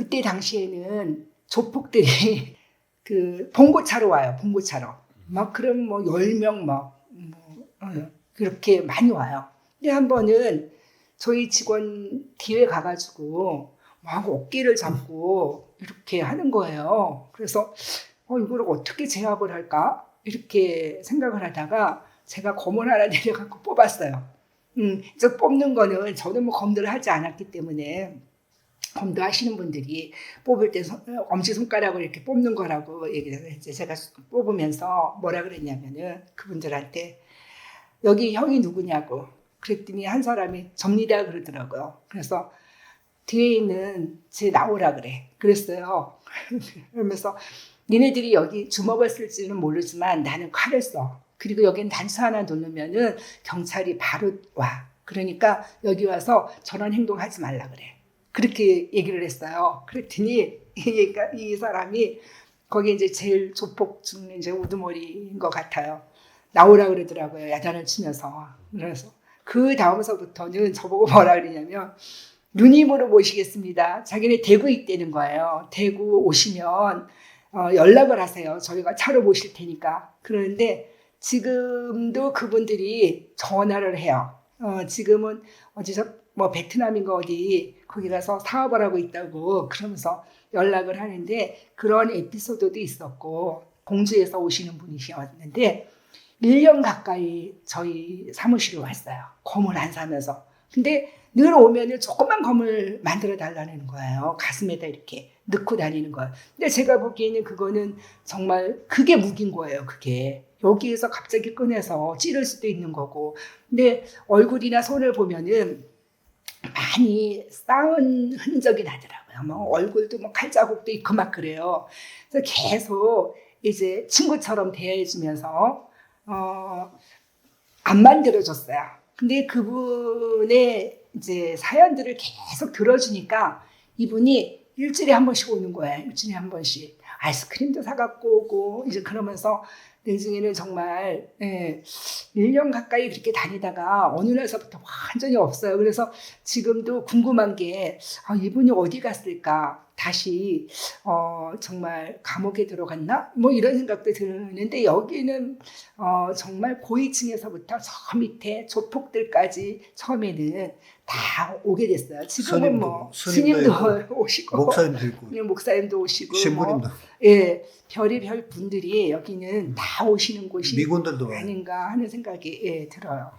그때 당시에는 조폭들이 그 봉고차로 와요. 봉고차로. 막 그럼 뭐 10명 막 뭐, 어, 그렇게 많이 와요. 근데 한 번은 저희 직원 뒤에 가가지고 막 어깨를 잡고 이렇게 하는 거예요. 그래서 어, 이걸 어떻게 제압을 할까? 이렇게 생각을 하다가 제가 검을 하나 내려갖고 뽑았어요. 음, 그래서 뽑는 거는 저는 뭐 검도를 하지 않았기 때문에 검도 하시는 분들이 뽑을 때 손- 엄지 손가락을 이렇게 뽑는 거라고 얘기를 했죠. 제가 뽑으면서 뭐라 그랬냐면은 그분들한테 여기 형이 누구냐고 그랬더니 한 사람이 접니다 그러더라고요. 그래서 뒤에 있는 제 나오라 그래. 그랬어요. 그러면서 니네들이 여기 주먹을 쓸지는 모르지만 나는 칼을 써. 그리고 여긴 단수 하나 누르면은 경찰이 바로 와. 그러니까 여기 와서 저런 행동하지 말라 그래. 그렇게 얘기를 했어요. 그랬더니 이, 얘가- 이 사람이 거기 이제 제일 조폭 중에 이제 우두머리인 것 같아요. 나오라 그러더라고요. 야단을 치면서. 그래서 그 다음서부터는 저보고 뭐라 그러냐면 누님으로 모시겠습니다. 자기네 대구 있다는 거예요. 대구 오시면 어, 연락을 하세요. 저희가 차로 모실 테니까. 그러는데 지금도 그분들이 전화를 해요. 어, 지금은 어디서 뭐 베트남인가 어디 거기 가서 사업을 하고 있다고 그러면서 연락을 하는데 그런 에피소드도 있었고 공주에서 오시는 분이셨는데 1년 가까이 저희 사무실에 왔어요. 검을 안 사면서. 근데 늘 오면은 조그만 검을 만들어 달라는 거예요. 가슴에다 이렇게 넣고 다니는 거예요. 근데 제가 보기에는 그거는 정말 그게 무기인 거예요. 그게. 여기에서 갑자기 꺼내서 찌를 수도 있는 거고. 근데 얼굴이나 손을 보면은 많이 싸운 흔적이 나더라고요. 뭐 얼굴도 뭐 칼자국도 있고 막 그래요. 그래서 계속 이제 친구처럼 대해주면서 어, 안 만들어줬어요. 근데 그분의 이제 사연들을 계속 들어주니까 이분이 일주일에 한 번씩 오는 거예요. 일주일에 한 번씩. 아이스크림도 사갖고 오고, 이제 그러면서 나중에는 정말, 예, 1년 가까이 그렇게 다니다가 어느 날서부터 완전히 없어요. 그래서 지금도 궁금한 게, 아, 이분이 어디 갔을까? 다시, 어, 정말 감옥에 들어갔나? 뭐 이런 생각도 드는데, 여기는, 어, 정말 고위층에서부터 저 밑에 조폭들까지 처음에는 다 오게 됐어요. 지금은 스님도, 뭐, 스님도 스님도 오시고, 목사님도 있고 예, 목사님도 오시고, 뭐, 신부님도 예, 별의 별 분들이 여기는 다 오시는 곳이 미군들도. 아닌가 하는 생각이 예, 들어요.